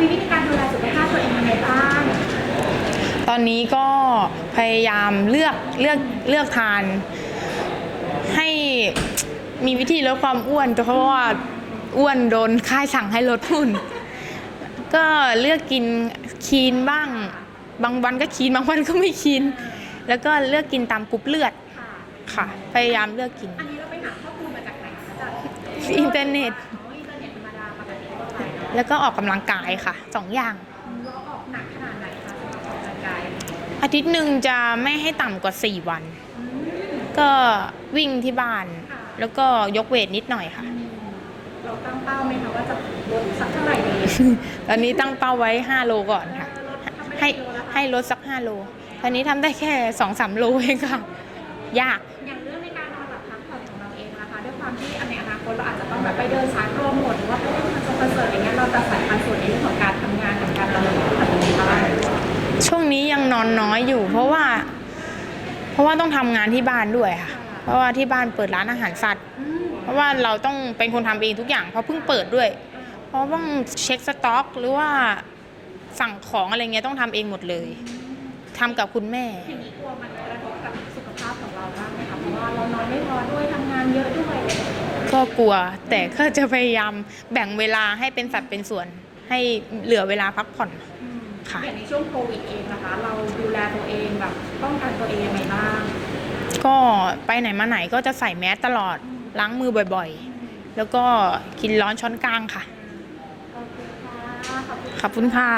มีวิธีการดูแลสุขภาพตัวเองยังไงบ้างตอนนี้ก็พยายามเลือกเลือกเลือกทาน ให้มีวิธีลดความอ้วนเพราะว่าอ้วนโดนค่ายสั่งให้ลดหุ่น ก็เลือกกินคีนบ้าง บางวันก็คีนบางวันก็ไม่คีนแล้วก็เลือกกินตามกรุ๊ปเลือดค่ะค่ะพยายามเลือกกิน อันนี้เราไปหาข้อมูลมาจากไหนคะจากอินเทอร์เน็ต แล้วก็ออกกำลังกายค่ะสองอย่างเราออกหนักขนาดไหนคะสำหรับออกกำลังกายอาทิตย์หนึ่งจะไม่ให้ต่ำกว่า 4 วันอืมก็วิ่งที่บ้านค่ะแล้วก็ยกเวทนิดหน่อยค่ะ เราตั้งเป้าไหมคะว่าจะลดสักเท่าไหร่ดีตอนนี้ตั้งเป้าไว้ 5 โลก่อนค่ะเออลดทำไม่ได้ให้กิโลละคะให้ลดสัก 5 โล ตอนนี้ทำได้แค่ 2-3 โลเองค่ะ ยาก อย่างเรื่องในการนอนหลับพักผ่อนของเราเองนะคะด้วยความที่ในอนาคตเราอาจจะต้อง ใส่ปันส่วนในเรื่องของการทำงานกับการนอนหลับพักผ่อนยังไงบ้างช่วงนี้ยังนอนน้อยอยู่ เพราะว่า เพราะว่าต้องทำงานที่บ้านด้วยค่ะ เพราะว่าที่บ้านเปิดร้านอาหารสัตว์ อืมเพราะว่าเราต้องเป็นคนทำเองทุกอย่าง เพราะเพิ่งเปิดด้วย เพราะต้องเช็คสต็อก หรือว่าสั่งของอะไรเงี้ยต้องทำเองหมดเลยทำกับคุณแม่ อย่างนี้กลัวมันกระทบกับสุขภาพของเราบ้างไหมคะเพราะว่าเรานอนไม่พอด้วยทำงานเยอะด้วย ก็กลัว แต่ก็จะพยายามแบ่งเวลาให้เป็นสัดเป็นส่วน ให้เหลือเวลาพักผ่อนอืมค่ะอย่างในช่วงโควิดเองนะคะ เราดูแลตัวเองแบบป้องกันตัวเองยังไงบ้าง ก็ไปไหนมาไหนก็จะใส่แมสตลอดล้างมือบ่อยๆ แล้วก็กินร้อนช้อนกลางค่ะโอเคค่ะขอบคุณขอบคุณค่ะ